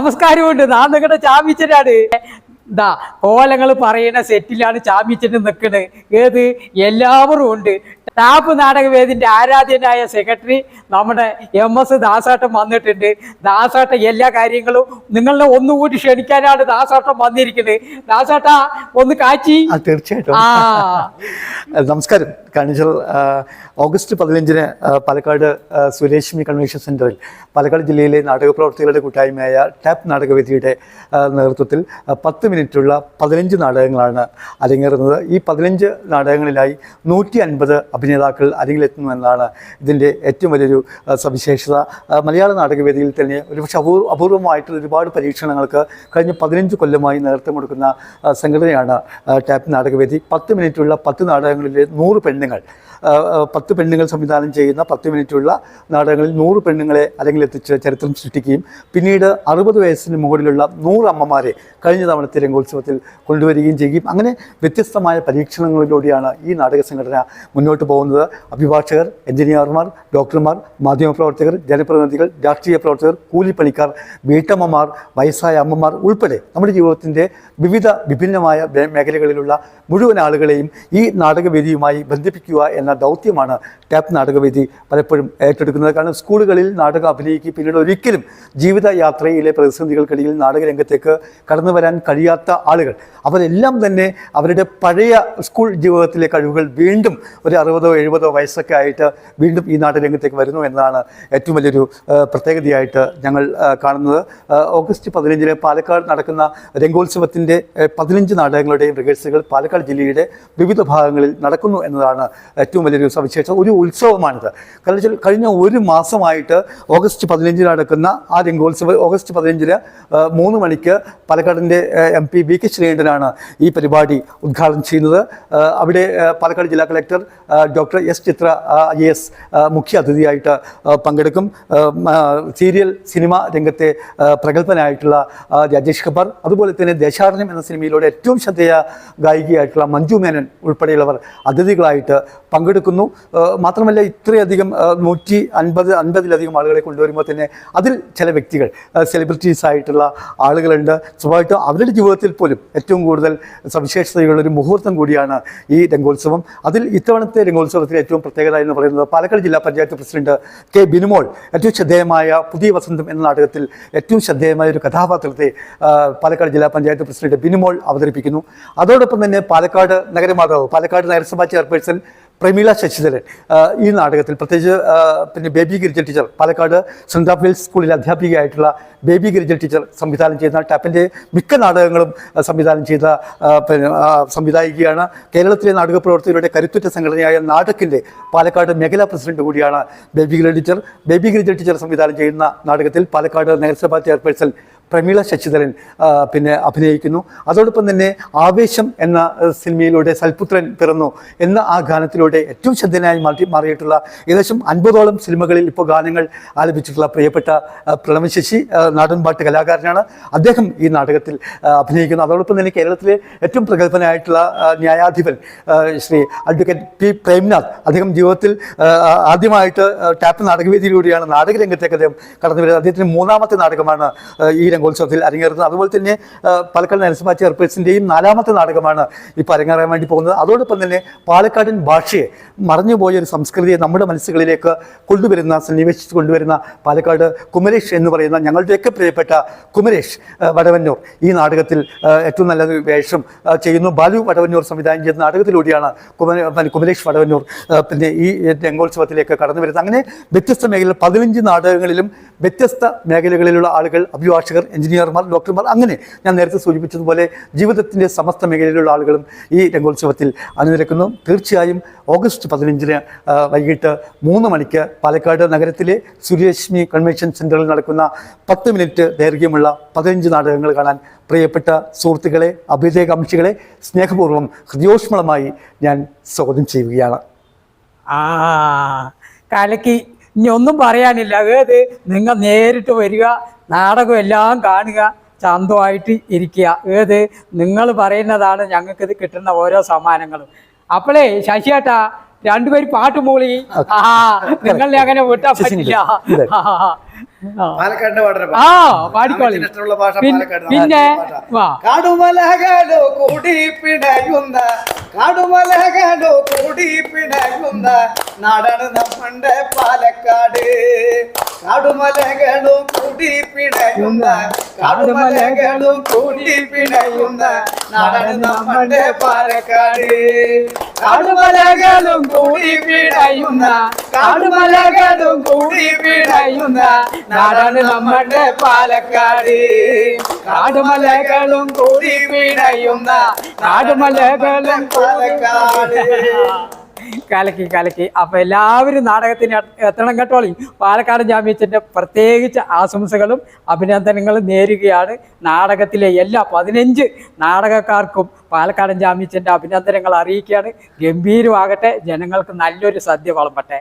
നമസ്കാരമുണ്ട്. നാ നിങ്ങളുടെ ചാമ്പിച്ചനാണ് ദാ കോലങ്ങൾ പറയുന്ന സെറ്റിലാണ് ചാമ്പിച്ചന് നിൽക്കുന്നത് ഏത്? എല്ലാവരും ഉണ്ട്. ടാപ്പ് നാടകവേദിന്റെ ആരാധ്യനായ സെക്രട്ടറി നമ്മുടെ എം എസ് ദാസാട്ടം വന്നിട്ടുണ്ട്. ദാസാട്ട എല്ലാ കാര്യങ്ങളും നിങ്ങളെ ഒന്നുകൂടി ക്ഷണിക്കാനാണ് ദാസാട്ടം വന്നിരിക്കുന്നത് ദാസാട്ട ഒന്ന് കാച്ചി. തീർച്ചയായിട്ടും. ആ. നമസ്കാരം. കാണിച്ചാൽ ഓഗസ്റ്റ് പതിനഞ്ചിന് പാലക്കാട് സുരേഷ്മി കൺവെൻഷൻ സെന്ററിൽ പാലക്കാട് ജില്ലയിലെ നാടക പ്രവർത്തകരുടെ കൂട്ടായ്മയായ ടാപ്പ് നാടകവേദിയുടെ നേതൃത്വത്തിൽ പത്ത് മിനിറ്റുള്ള പതിനഞ്ച് നാടകങ്ങളാണ് അരങ്ങേറുന്നത്. ഈ പതിനഞ്ച് നാടകങ്ങളിലായി നൂറ്റി അൻപത് അഭിനേതാക്കൾ അരങ്ങിലെത്തുന്നു എന്നതാണ് ഇതിന്റെ ഏറ്റവും വലിയൊരു സവിശേഷത. മലയാള നാടകവേദിയിൽ തന്നെ ഒരുപക്ഷെ അപൂർവ അപൂർവമായിട്ടുള്ള ഒരുപാട് പരീക്ഷണങ്ങൾക്ക് കഴിഞ്ഞ പതിനഞ്ച് കൊല്ലമായി നേതൃത്വം കൊടുക്കുന്ന സംഘടനയാണ് ടാപ്പ് നാടകവേദി. പത്ത് മിനിറ്റുള്ള പത്ത് നാടകങ്ങളിലെ നൂറ് പെണ്ണുങ്ങൾ. പത്ത് പെണ്ണുങ്ങൾ സംവിധാനം ചെയ്യുന്ന പത്ത് മിനിറ്റുള്ള നാടകങ്ങളിൽ നൂറ് പെണ്ണുങ്ങളെ അല്ലെങ്കിൽ എത്തിച്ച് ചരിത്രം സൃഷ്ടിക്കുകയും പിന്നീട് അറുപത് വയസ്സിന് മുകളിലുള്ള നൂറ് അമ്മമാരെ കഴിഞ്ഞ തവണത്തെ രംഗോത്സവത്തിൽ കൊണ്ടുവരികയും ചെയ്യുകയും അങ്ങനെ വ്യത്യസ്തമായ പരീക്ഷണങ്ങളിലൂടെയാണ് ഈ നാടക സംഘടന മുന്നോട്ട് പോകുന്നത്. അഭിഭാഷകർ എഞ്ചിനീയർമാർ ഡോക്ടർമാർ മാധ്യമപ്രവർത്തകർ ജനപ്രതിനിധികൾ രാഷ്ട്രീയ പ്രവർത്തകർ കൂലിപ്പണിക്കാർ വീട്ടമ്മമാർ വയസ്സായ അമ്മമാർ ഉൾപ്പെടെ നമ്മുടെ ജീവിതത്തിന്റെ വിവിധ വിഭിന്നമായ മേഖലകളിലുള്ള മുഴുവൻ ആളുകളെയും ഈ നാടകവേദിയുമായി ബന്ധിപ്പിക്കുക എന്ന ദൗത്യമാണ് ടാപ്പ് നാടകവേദി പലപ്പോഴും ഏറ്റെടുക്കുന്നത്. കാരണം സ്കൂളുകളിൽ നാടകം അഭിനയിക്കുക പിന്നീട് ഒരിക്കലും ജീവിതയാത്രയിലെ പ്രതിസന്ധികൾക്കിടയിൽ നാടകരംഗത്തേക്ക് കടന്നു വരാൻ കഴിയാത്ത ആളുകൾ. അവരെല്ലാം തന്നെ അവരുടെ പഴയ സ്കൂൾ ജീവിതത്തിലെ കഴിവുകൾ വീണ്ടും ഒരു അറുപതോ എഴുപതോ വയസ്സൊക്കെ ആയിട്ട് വീണ്ടും ഈ നാടകരംഗത്തേക്ക് വരുന്നു എന്നതാണ് ഏറ്റവും വലിയൊരു പ്രത്യേകതയായിട്ട് ഞങ്ങൾ കാണുന്നത്. ഓഗസ്റ്റ് പതിനഞ്ചിന് പാലക്കാട് നടക്കുന്ന രംഗോത്സവത്തിന്റെ പതിനഞ്ച് നാടകങ്ങളുടെയും റിഹേഴ്സലുകൾ പാലക്കാട് ജില്ലയുടെ വിവിധ ഭാഗങ്ങളിൽ നടക്കുന്നു എന്നതാണ് ഏറ്റവും വലിയൊരു സവിശേഷത. ഒരു ഉത്സവമാണിത്. കാരണം വെച്ചാൽ കഴിഞ്ഞ ഒരു മാസമായിട്ട് ഓഗസ്റ്റ് പതിനഞ്ചിന് നടക്കുന്ന ആ രംഗോത്സവം ഓഗസ്റ്റ് പതിനഞ്ചിന് മൂന്ന് മണിക്ക് പാലക്കാടിന്റെ എം പി വി കെ ശ്രീകണ്ഠനാണ് ഈ പരിപാടി ഉദ്ഘാടനം ചെയ്യുന്നത്. അവിടെ പാലക്കാട് ജില്ലാ collector doctor S Chitra I S മുഖ്യ അതിഥിയായിട്ട് പങ്കെടുക്കും. സീരിയൽ സിനിമ രംഗത്തെ പ്രഗത്ഭനായിട്ടുള്ള രാജേഷ് ഖബർ അതുപോലെ തന്നെ ദേശാടനം എന്ന സിനിമയിലൂടെ ഏറ്റവും ശ്രദ്ധേയ ഗായികയായിട്ടുള്ള മഞ്ജു മേനൻ ഉൾപ്പെടെയുള്ളവർ അതിഥികളായിട്ട് പങ്കെടുക്കുന്നു. മാത്രമല്ല ഇത്രയധികം നൂറ്റി അൻപത് അൻപതിലധികം ആളുകളെ കൊണ്ടുവരുമ്പോൾ തന്നെ അതിൽ ചില വ്യക്തികൾ സെലിബ്രിറ്റീസ് ആയിട്ടുള്ള ആളുകളുണ്ട്. സ്വാഭാവികമായിട്ടും അവരുടെ ജീവിതത്തിൽ പോലും ഏറ്റവും കൂടുതൽ സവിശേഷതയുള്ള ഒരു മുഹൂർത്തം കൂടിയാണ് ഈ രംഗോത്സവം. അതിൽ ഇത്തവണത്തെ രംഗോത്സവത്തിൽ ഏറ്റവും പ്രത്യേകത എന്ന് പറയുന്നത് പാലക്കാട് ജില്ലാ പഞ്ചായത്ത് പ്രസിഡന്റ് കെ ബിനുമോൾ ഏറ്റവും ശ്രദ്ധേയമായ പുതിയ വസന്തം എന്ന നാടകത്തിൽ ഏറ്റവും ശ്രദ്ധേയമായ ഒരു കഥാപാത്രത്തെ പാലക്കാട് ജില്ലാ പഞ്ചായത്ത് പ്രസിഡന്റ് ബിനുമോൾ അവതരിപ്പിക്കുന്നു. അതോടൊപ്പം തന്നെ പാലക്കാട് നഗരമാതാവ് പാലക്കാട് നഗരസഭാ ചെയർപേഴ്സൺ പ്രമീള ശശിധരൻ ഈ നാടകത്തിൽ പ്രത്യേകിച്ച് പിന്നെ ബേബി ഗിരിജൽ ടീച്ചർ പാലക്കാട് സെന്റ് ആഫീൽസ് സ്കൂളിലെ അധ്യാപികയായിട്ടുള്ള ബേബി ഗിരിജൽ ടീച്ചർ സംവിധാനം ചെയ്യുന്ന ടാപ്പിന്റെ മിക്ക നാടകങ്ങളും സംവിധാനം ചെയ്ത പിന്നെ സംവിധായികയാണ്. കേരളത്തിലെ നാടക പ്രവർത്തകരുടെ കരുത്തുറ്റ സംഘടനയായ നാടക്കിന്റെ പാലക്കാട് മേഖലാ പ്രസിഡന്റ് കൂടിയാണ് ബേബി ഗിരിജൽ ടീച്ചർ. ബേബി ഗിരിജൽ ടീച്ചർ സംവിധാനം ചെയ്യുന്ന നാടകത്തിൽ പാലക്കാട് നഗരസഭാ ചെയർപേഴ്സൺ പ്രമീള ശശിധരൻ പിന്നെ അഭിനയിക്കുന്നു. അതോടൊപ്പം തന്നെ ആവേശം എന്ന സിനിമയിലൂടെ സൽപുത്രൻ പിറന്നു എന്ന ആ ഗാനത്തിലൂടെ ഏറ്റവും ശ്രദ്ധേയനായി മാറ്റി മാറിയിട്ടുള്ള ഏകദേശം അൻപതോളം സിനിമകളിൽ ഇപ്പോൾ ഗാനങ്ങൾ ആലപിച്ചിട്ടുള്ള പ്രിയപ്പെട്ട ആ, പ്രണവ് ശശി ആ, നാടൻപാട്ട് കലാകാരനാണ്. അദ്ദേഹം ഈ നാടകത്തിൽ അഭിനയിക്കുന്നു. അതോടൊപ്പം തന്നെ കേരളത്തിലെ ഏറ്റവും പ്രഗത്ഭനായിട്ടുള്ള ന്യായാധിപൻ ശ്രീ അഡ്വക്കേറ്റ് പി. പ്രേംനാഥ് അദ്ദേഹം ജീവിതത്തിൽ ആദ്യമായിട്ട് ടാപ്പ് നാടകവേദിയിലൂടെയാണ് നാടകരംഗത്തേക്ക് അദ്ദേഹം കടന്നു വരുന്നത് അദ്ദേഹത്തിന് മൂന്നാമത്തെ നാടകമാണ് ഈ രംഗോത്സവത്തിൽ അരങ്ങേറുന്നത്. അതുപോലെ തന്നെ പാലക്കാട് നരസിംഹ ചെയർപേഴ്സന്റെയും നാലാമത്തെ നാടകമാണ് ഇപ്പോൾ അരങ്ങേറാൻ വേണ്ടി പോകുന്നത്. അതോടൊപ്പം തന്നെ പാലക്കാടൻ ഭാഷയെ മറഞ്ഞുപോയ ഒരു സംസ്കൃതിയെ നമ്മുടെ മനസ്സുകളിലേക്ക് കൊണ്ടുവരുന്ന സന്നിവേശിച്ച് കൊണ്ടുവരുന്ന പാലക്കാട് കുമരേഷ് എന്ന് പറയുന്ന ഞങ്ങളുടെയൊക്കെ പ്രിയപ്പെട്ട കുമരേഷ് വടവന്നൂർ ഈ നാടകത്തിൽ ഏറ്റവും നല്ല വേഷം ചെയ്യുന്നു. ബാലു വടവന്നൂർ സംവിധാനം ചെയ്ത നാടകത്തിലൂടെയാണ് കുമര കുമരേഷ് വടവന്നൂർ പിന്നെ ഈ രംഗോത്സവത്തിലേക്ക് കടന്നു വരുന്നത്. അങ്ങനെ വ്യത്യസ്ത മേഖലകൾ പതിനഞ്ച് നാടകങ്ങളിലും വ്യത്യസ്ത മേഖലകളിലുള്ള ആളുകൾ അഭിഭാഷകർ എഞ്ചിനീയർമാർ ഡോക്ടർമാർ അങ്ങനെ ഞാൻ നേരത്തെ സൂചിപ്പിച്ചതുപോലെ ജീവിതത്തിന്റെ സമസ്ത മേഖലയിലുള്ള ആളുകളും ഈ രംഗോത്സവത്തിൽ അണിനിരക്കുന്നു. തീർച്ചയായും ഓഗസ്റ്റ് പതിനഞ്ചിന് വൈകിട്ട് മൂന്ന് മണിക്ക് പാലക്കാട് നഗരത്തിലെ സുരേഷ്മി കൺവെൻഷൻ സെന്ററിൽ നടക്കുന്ന പത്ത് മിനിറ്റ് ദൈർഘ്യമുള്ള പതിനഞ്ച് നാടകങ്ങൾ കാണാൻ പ്രിയപ്പെട്ട സുഹൃത്തുക്കളെ അഭ്യുദയകാംക്ഷികളെ സ്നേഹപൂർവം ഹൃദയോഷ്മളമായി ഞാൻ സ്വാഗതം ചെയ്യുകയാണ്. ആ കലക്ക് ഇനി ഒന്നും പറയാനില്ല. അതായത് നിങ്ങൾ നേരിട്ട് വരിക നാടകം എല്ലാം കാണുക ചന്തമായിട്ട് ഇരിക്കുക. ഏത്? നിങ്ങൾ പറയുന്നതാണ് ഞങ്ങൾക്ക് ഇത് കിട്ടുന്ന ഓരോ സമ്മാനങ്ങളും. അപ്പോളേ ശശിയേട്ടാ രണ്ടുപേര് പാട്ട് മൂളി. ആ നിങ്ങളെ അങ്ങനെ വിട്ടാ പറ്റില്ല. ആ, പാടിക്കോളി. ഭാഷ പാലക്കാട് പിന്നെ വാ. കാടുമലകളോ കൂടി പിണയുന്ന കാടുമലകളോ കൂടി പിണയുന്ന നാടാണ് നമ്മുടെ പാലക്കാട്. കാടുമലകളും കൂടി പിണയുന്ന കാടുമലകളും കൂടി പിണയുന്ന നാടാണ് നമ്മുടെ പാലക്കാട് കാടുമലകളും കൂടി പിണയുന്ന കാടുമലകളും കൂടി പിണയുന്ന നാടാണ് നമ്മുടെ പാലക്കാട് കാടുമലകളും കൂടി പിണയുന്ന കാടുമലകളും പാലക്കാട് കലക്കി കലക്കി. അപ്പൊ എല്ലാവരും നാടകത്തിന് എത്തണം കേട്ടോളി പാലക്കാട് ജാമ്യച്ചന്റെ പ്രത്യേകിച്ച് ആശംസകളും അഭിനന്ദനങ്ങളും നേരുകയാണ് നാടകത്തിലെ എല്ലാ പതിനഞ്ച് നാടകക്കാർക്കും പാലക്കാടൻ ജാമ്യച്ചന്റെ അഭിനന്ദനങ്ങൾ അറിയിക്കുകയാണ്. ഗംഭീരമാകട്ടെ. ജനങ്ങൾക്ക് നല്ലൊരു സദ്യ വളമ്പട്ടെ.